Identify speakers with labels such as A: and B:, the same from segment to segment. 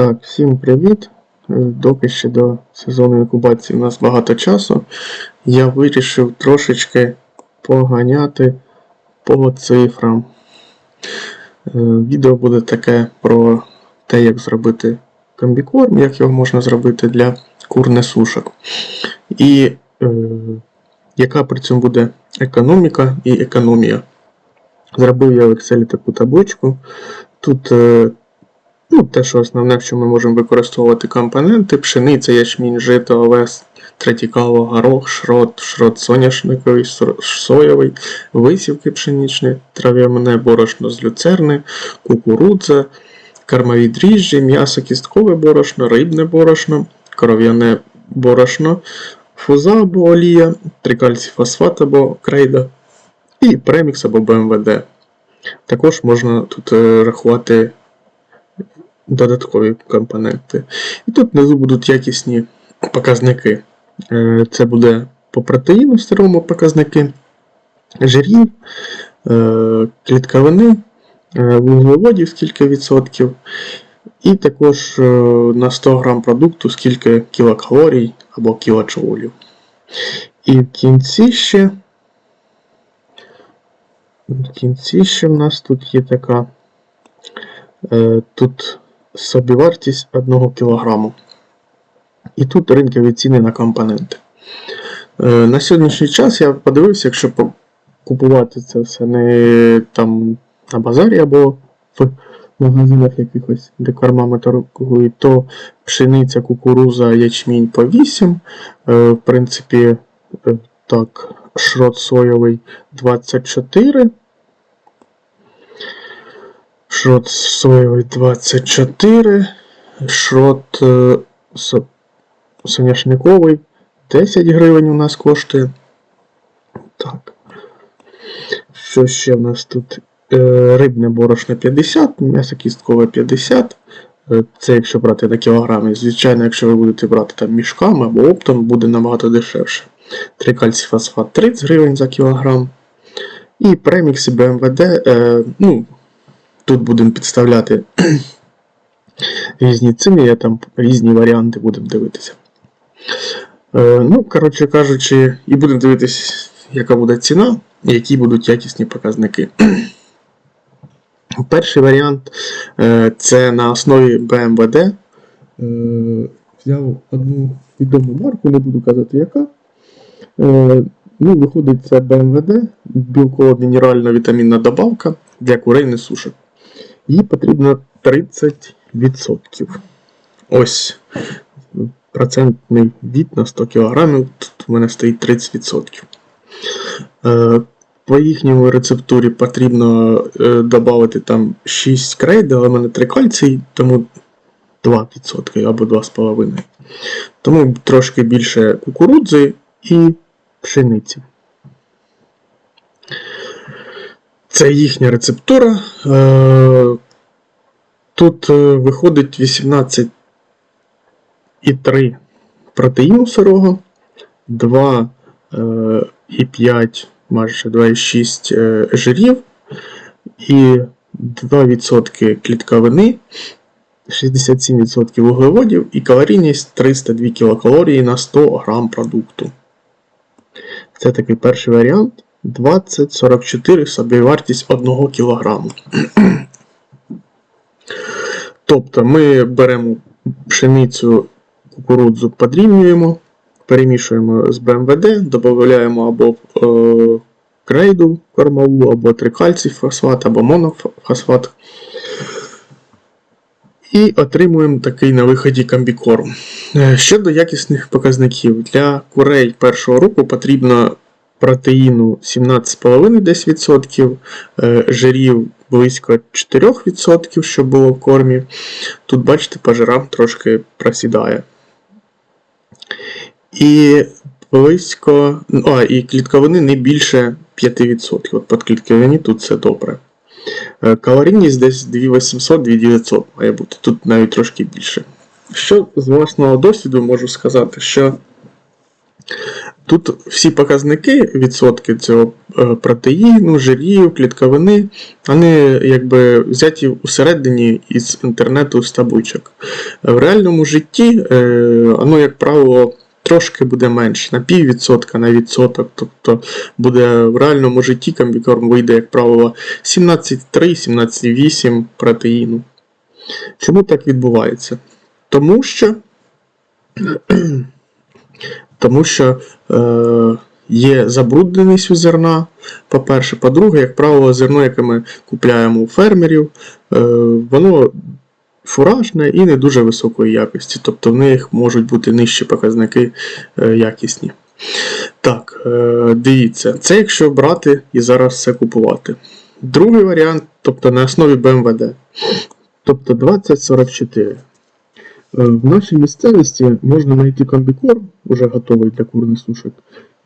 A: Так, всім привіт. Е, Доки ще до сезону інкубації у нас багато часу. Я вирішив трошечки поганяти по цифрам. Е, Відео буде таке про те, як зробити комбікорм, як його можна зробити для кур-несушок. І е, яка при цьому буде економіка і економія. Зробив я в Excel таку табличку. Тут е, Ну, те, що основне, чому ми можемо використовувати компоненти, пшениця, ячмінь, жито, овес, третікало, горох, шрот, шрот соняшниковий, соєвий, висівки пшеничні, трав'яне борошно з люцерни, кукурудза, кормові дріжджі, м'ясо кісткове борошно, рибне борошно, кров'яне борошно, фуза або олія, трикальцій фосфат або крейда і премікс або БМВД. Також можна тут е, рахувати додаткові компоненти. І тут внизу будуть якісні показники. Е, Це буде по протеїну старому показники, жирів, е, клітковини, е, вуглеводів скільки відсотків, і також на 100 грам продукту скільки кілокалорій або кілоджоулів. І в кінці ще. В кінці ще в нас тут є така. Тут собівартість 1 кг. І тут ринкові ціни на компоненти. Е, На сьогоднішній час я подивився, якщо купувати це все не там на базарі або в магазинах якихось, де кормами торгують, то пшениця, кукуруза, ячмінь по 8. Е, В принципі, е, так, шрот соєвий 24. Шрот соєвий 24. Шрот е, соняшниковий 10 гривень у нас коштує. Так. Що ще в нас тут? Е, Рибне борошно 50, м'ясо кісткове 50. Е, Це якщо брати на кілограми. Звичайно, якщо ви будете брати там мішками або оптом, буде набагато дешевше. Трикальцій фосфат 30 гривень за кілограм. І премікс і БМВД. Ну, тут будемо підставляти різні ціни, я там різні варіанти будемо дивитися. Е, ну, коротше кажучи, і будемо дивитися, яка буде ціна і які будуть якісні показники. Перший варіант е, це на основі BMWD. Е, взяв одну відому марку, не буду казати яка. Е, ну, виходить, це BMWD, білкова мінеральна вітамінна добавка для курей несушок. Їй потрібно 30%. Ось процентний від на 100 кг. Тут у мене стоїть 30%. Е, По їхньому рецептурі потрібно е, додати там 6 крейд, але в мене 3 кальцій, тому 2% або 2,5%. Тому трошки більше кукурудзи і пшениці. Це їхня рецептура. Е, Тут е, виходить 18,3 протеїну сирого, 2,5, майже 2,6 е, жирів і 2% клітковини, 67% вуглеводів і калорійність 302 кілокалорії на 100 грам продукту. Це такий перший варіант. 20-44 собівартість 1 кг. Тобто ми беремо пшеницю, кукурудзу, подрівнюємо, перемішуємо з БМВД, додаємо або е, крейду кормову, або трикальцій фосфат, або монофосфат. І отримуємо такий на виході комбікорм. Е, Щодо якісних показників, для курей першого року потрібно протеїну 17,5 десь відсотків, е, жирів близько 4%, щоб було в кормі. Тут, бачите, по жирам трошки просідає. І близько. А, і клітковини не більше 5%. От під клітковині тут все добре. Е, Калорійність десь 2800-2900 має бути, тут навіть трошки більше. Що з власного досвіду можу сказати, що тут всі показники, відсотки цього е, протеїну, жирів, клітковини, вони якби взяті усередині із інтернету з табличок. В реальному житті, е, воно, як правило, трошки буде менше, на піввідсотка, на відсоток. Тобто буде в реальному житті комбікорм вийде, як правило, 17,3-17,8 протеїну. Чому так відбувається? Тому що тому що е, є забрудненість у зерна. По-перше, по-друге, як правило, зерно, яке ми купляємо у фермерів, е, воно фуражне і не дуже високої якості. Тобто в них можуть бути нижчі показники е, якісні. Так, е, дивіться, це якщо брати і зараз все купувати. Другий варіант, тобто на основі БМВД. Тобто 2044. Е, В нашій місцевості можна знайти комбікорм, уже готовий для курних сушок.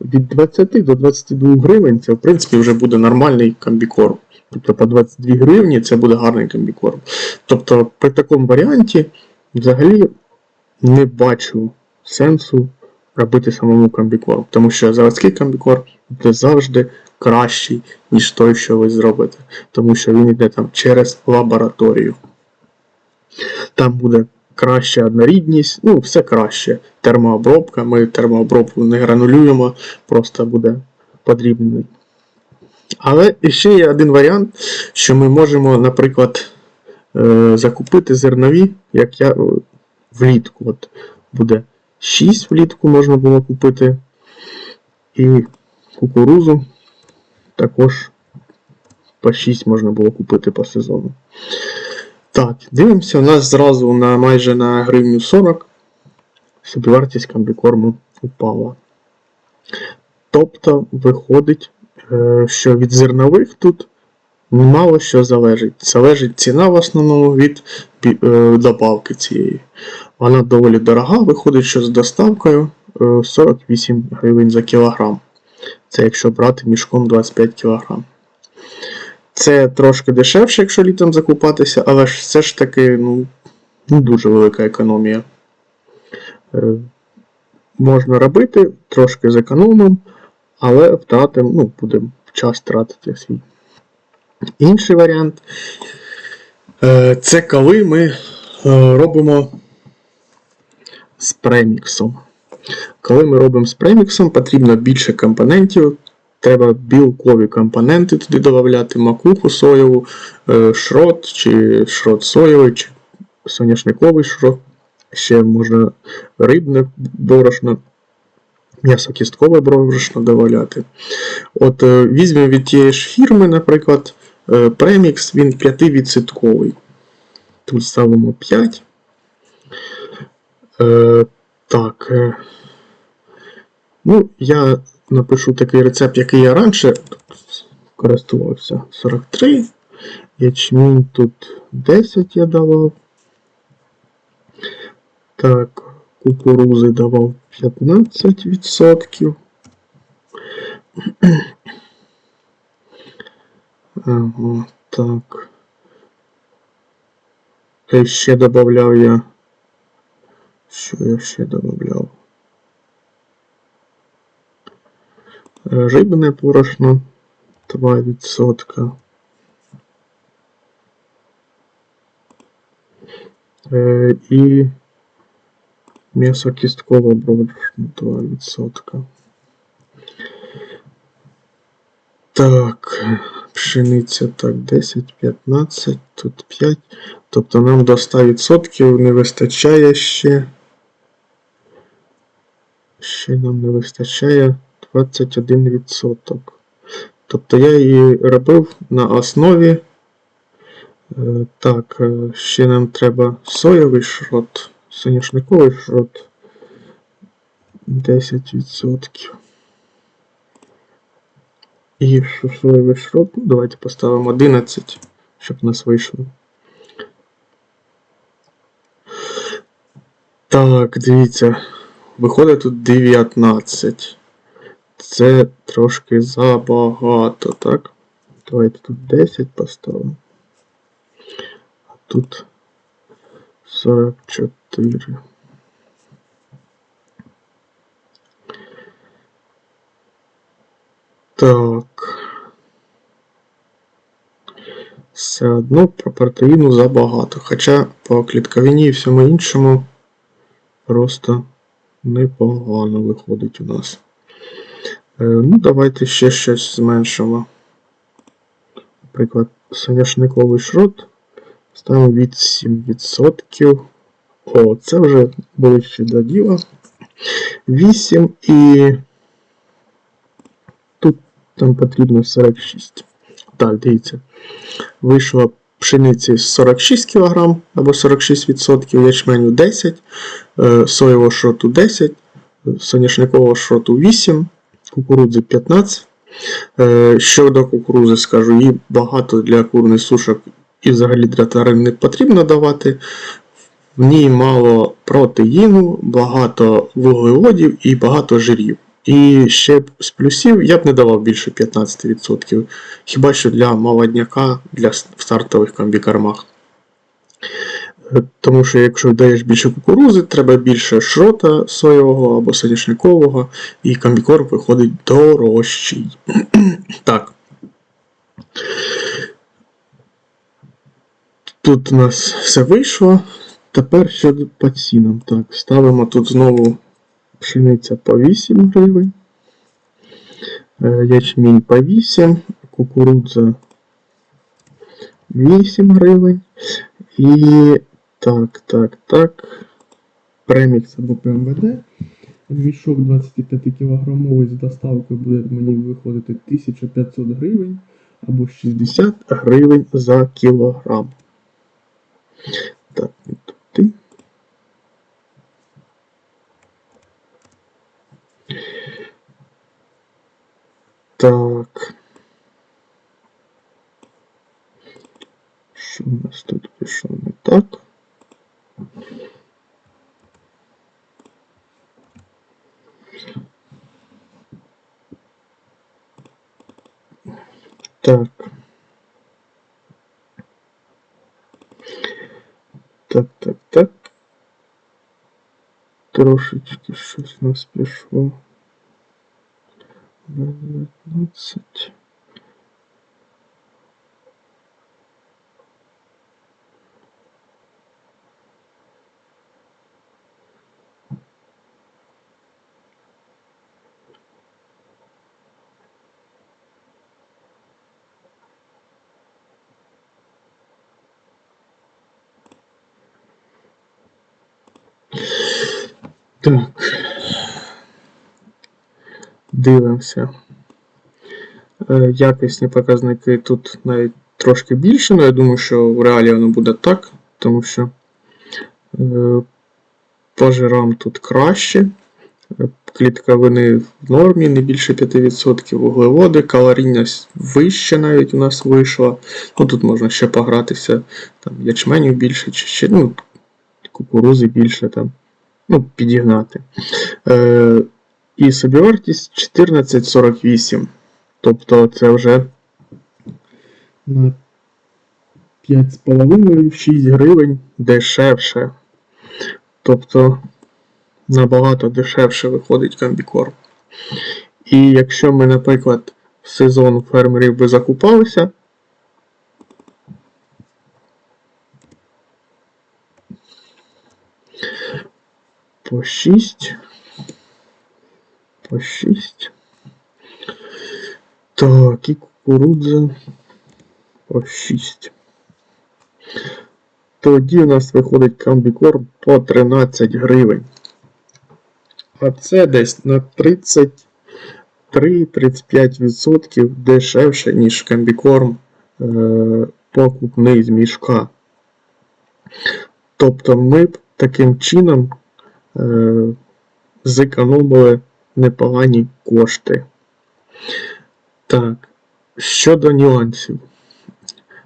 A: Від 20 до 22 гривень це в принципі вже буде нормальний комбікорм. Тобто по 22 гривні це буде гарний комбікорм. Тобто при такому варіанті взагалі не бачу сенсу робити самому комбікорм. Тому що заводський комбікорм буде завжди кращий, ніж той, що ви зробите. Тому що він йде там через лабораторію. Там буде краща однорідність, ну, все краще. Термообробка, ми термообробку не гранулюємо, просто буде подрібний. Але ще є один варіант, що ми можемо, наприклад, е, закупити зернові, як я е, влітку. От буде 6 влітку можна було купити. І кукурузу також по 6 можна було купити по сезону. Так, дивимося, у нас зразу на майже на гривню 40 собівартість комбікорму упала. Тобто виходить, е, що від зернових тут мало що залежить. Залежить ціна в основному від е, добавки цієї. Вона доволі дорога, виходить, що з доставкою 48 е, гривень за кілограм. Це якщо брати мішком 25 кг. Це трошки дешевше, якщо літом закупатися, але ж все ж таки ну, дуже велика економія. Е, можна робити, трошки зекономимо, але втратимо, ну, будемо час тратити свій. Інший варіант е, це коли ми е, робимо з преміксом. Коли ми робимо з преміксом, потрібно більше компонентів, Треба білкові компоненти туди додати, макуху соєву, е, шрот, чи шрот соєвий, чи соняшниковий шрот. Ще можна рибне борошно, м'ясокісткове борошно додати. От е, Візьмемо від тієї ж фірми, наприклад, е, премікс, він 5%. Тут ставимо 5. Так. Ну, я напишу такий рецепт, який я раніше користувався. 43. Ячмінь тут 10 я давав. Так, кукурузи давав 15%. Ага, так. Ще додавав я. Що я ще додавав? Рибне порошно 2%. Е, і м'ясокісткове борошно 2%. Так, пшениця так 10, 15, тут 5. Тобто нам до 100% не вистачає ще. Ще нам не вистачає 21%. Тобто я її робив на основі. Е, так, е, ще нам треба соєвий шрот, соняшниковий шрот 10%. І соєвий шрот, давайте поставимо 11, щоб у нас вийшло. Так, дивіться, виходить тут 19. Це трошки забагато, так? Давайте тут 10 поставимо. А тут 44. Так. Все одно про протеїну забагато. Хоча по клітковині і всьому іншому просто непогано виходить у нас. Е, ну, давайте ще щось зменшимо. Наприклад, соняшниковий шрот ставимо від 7%. О, це вже ближче до діла. 8 і тут там потрібно 46. Так, дивіться. Вийшло пшениці 46 кг або 46%, ячменю 10, е, соєвого шроту 10, соняшникового шроту 8, кукурудзи 15. Е, Щодо кукурузи, скажу, її багато для курних сушок і взагалі для тварин не потрібно давати. В ній мало протеїну, багато вуглеводів і багато жирів. І ще з плюсів я б не давав більше 15%. Хіба що для молодняка, для стартових комбікормах. Е, Тому що якщо даєш більше кукурузи, треба більше шрота соєвого або соняшникового, і комбікорм виходить дорожчий. так. Тут у нас все вийшло. Тепер щодо по цінам. Так, ставимо тут знову пшениця по 8 гривень, е, ячмінь по 8, кукурудза 8 гривень. І так, так, так. Премікс або ПМВД. Мішок 25 кілограмовий з доставкою буде мені виходити 1500 гривень або 60 гривень за кілограм. Так, і туди. Так. Що у нас тут пішло не так? Так. Так, так, так. Трошечки у нас пішло. 19. Так. Дивимося. Е, Якісні показники тут навіть трошки більше, але я думаю, що в реалі воно буде так, тому що е, по жирам тут краще. Е, Клітковини в нормі, не більше 5%, вуглеводи, калорійність вище навіть у нас вийшла. Ну, тут можна ще погратися, там ячменю більше, чи ще ну, кукурузи більше там, ну, підігнати. Е, і собівартість 14,48. Тобто це вже на 5,5-6 гривень дешевше. Тобто набагато дешевше виходить комбікорм. І якщо ми, наприклад, в сезон фермерів би закупалися, по 6. По 6. Так, і кукурудза по 6. Тоді у нас виходить комбікорм по 13 гривень. А це десь на 33-35% дешевше, ніж комбікорм е, покупний з мішка. Тобто ми б таким чином зекономили непогані кошти. Так, щодо нюансів.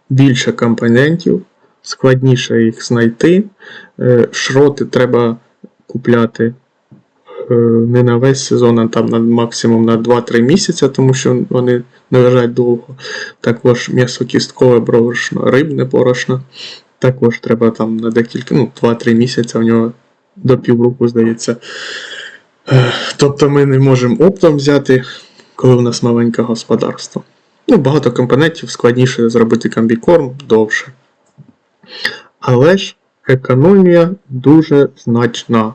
A: Більше компонентів, складніше їх знайти. Е, Шроти треба купляти е, не на весь сезон, а там на максимум на 2-3 місяці, тому що вони не лежать довго. Також м'ясокісткове борошно, рибне борошно. Також треба там на декілька, ну, 2-3 місяці в нього до півроку, здається. Е, Тобто ми не можемо оптом взяти коли у нас маленьке господарство. Ну, багато компонентів складніше зробити комбікорм довше. Але ж економія дуже значна.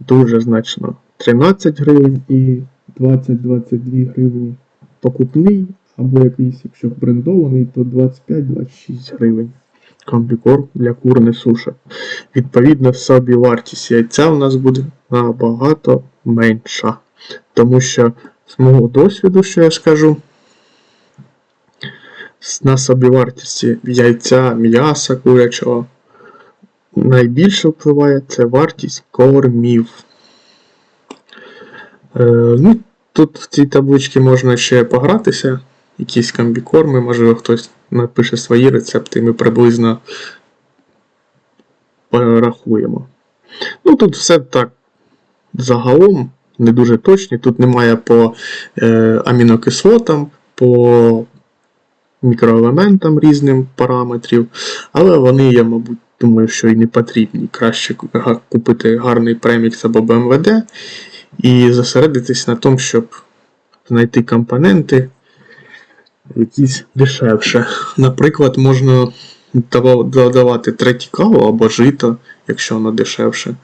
A: Дуже значна. 13 гривень і 20-22 гривні покупний, або якийсь, якщо брендований, то 25-26 гривень. Комбікорм для кур не суша. Відповідно, собі вартість яйця у нас буде набагато менша. Тому що з мого досвіду, що я скажу, на собівартісті яйця, м'яса курячого найбільше впливає це вартість кормів. Е, ну, тут в цій табличці можна ще погратися, якісь комбікорми, можливо, хтось напише свої рецепти, і ми приблизно порахуємо. Ну, тут все так загалом не дуже точні. Тут немає по е, амінокислотам, по мікроелементам різним параметрів, але вони, я, мабуть, думаю, що і не потрібні. Краще купити гарний премікс або БМВД і зосередитись на тому, щоб знайти компоненти якісь дешевше. Наприклад, можна дава- додавати третікаву або жито, якщо воно дешевше.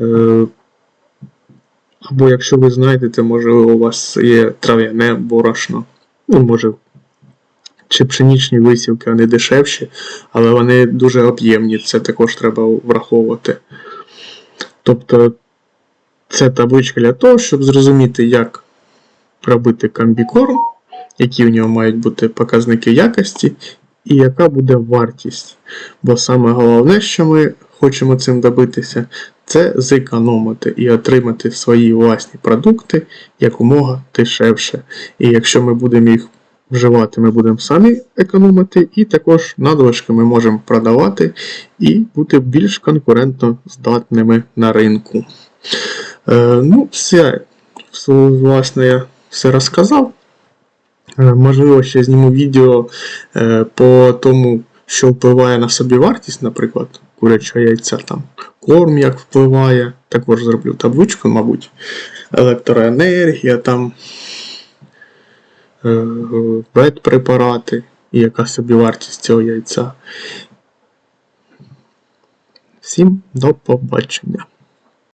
A: Е, Або якщо ви знайдете, можливо, у вас є трав'яне борошно. Ну, може, чи пшенічні висівки, вони дешевші, але вони дуже об'ємні, це також треба враховувати. Тобто, це табличка для того, щоб зрозуміти, як робити комбікорм, які в нього мають бути показники якості, і яка буде вартість. Бо саме головне, що ми хочемо цим добитися, це зекономити і отримати свої власні продукти якомога дешевше. І якщо ми будемо їх вживати, ми будемо самі економити, і також надлишки ми можемо продавати і бути більш конкурентно здатними на ринку. Е, ну, все, власне, я все розказав. Е, Можливо, ще зніму відео е, по тому, що впливає на собівартість, наприклад, курячого яйця, там, корм як впливає. Також зроблю табличку, мабуть, електроенергія, там, е, ветпрепарати і яка собівартість цього яйця. Всім до побачення.